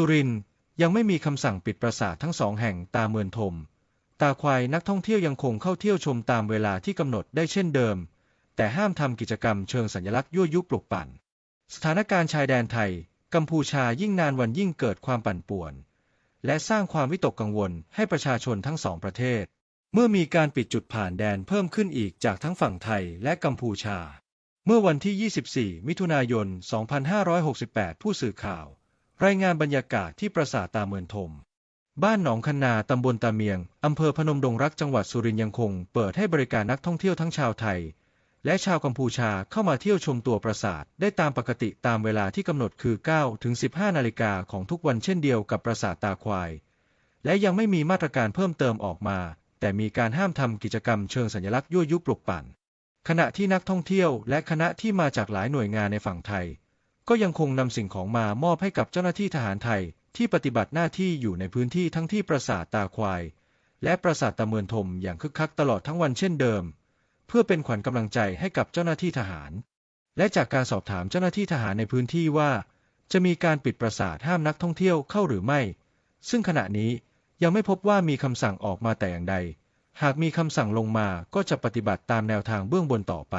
สุรินยังไม่มีคำสั่งปิดปราสาททั้งสองแห่งตามเมือนทม ตาควายนักท่องเที่ยวยังคงเข้าเที่ยวชมตามเวลาที่กำหนดได้เช่นเดิม แต่ห้ามทำกิจกรรมเชิงสัญลักษณ์ยั่วยุปลุกปั่น สถานการณ์ชายแดนไทย กัมพูชายิ่งนานวันยิ่งเกิดความปั่นป่วน และสร้างความวิตกกังวลให้ประชาชนทั้งสองประเทศ เมื่อมีการปิดจุดผ่านแดนเพิ่มขึ้นอีกจากทั้งฝั่งไทยและกัมพูชา เมื่อวันที่ 24 มิถุนายน 2568 ผู้สื่อข่าว รายงานบรรยากาศที่ปราสาทตาเมือนทม บ้านหนองคนนาตำบลตาเมียง อำเภอพนมดงรักจังหวัดสุรินทร์ยังคงเปิดให้บริการนักท่องเที่ยวทั้งชาวไทย และชาวกัมพูชาเข้ามาเที่ยวชมตัวปราสาทได้ตามปกติตามเวลาที่กำหนดคือ 9 ถึง 15 นาฬิกาของทุกวันเช่นเดียวกับปราสาทตาควาย และยังไม่มีมาตรการเพิ่มเติมออกมา แต่มีการห้ามทำกิจกรรมเชิงสัญลักษณ์ยั่วยุปลุกปั่น ขณะที่นักท่องเที่ยวและคณะที่มาจากหลายหน่วยงานในฝั่งไทย ก็ยังคงนำสิ่งของมามอบให้กับเจ้าหน้าที่ทหารไทยที่ปฏิบัติหน้าที่อยู่ในพื้นที่ทั้งที่ปราสาทตาควาย และปราสาทตะเมือนทมอย่างคึกคักตลอดทั้งวันเช่นเดิม เพื่อเป็นขวัญกำลังใจให้กับเจ้าหน้าที่ทหาร และจากการสอบถามเจ้าหน้าที่ทหารในพื้นที่ว่า จะมีการปิดปราสาทห้ามนักท่องเที่ยวเข้าหรือไม่ ซึ่งขณะนี้ยังไม่พบว่ามีคำสั่งออกมาแต่อย่างใด หากมีคำสั่งลงมาก็จะปฏิบัติตามแนวทางเบื้องบนต่อไป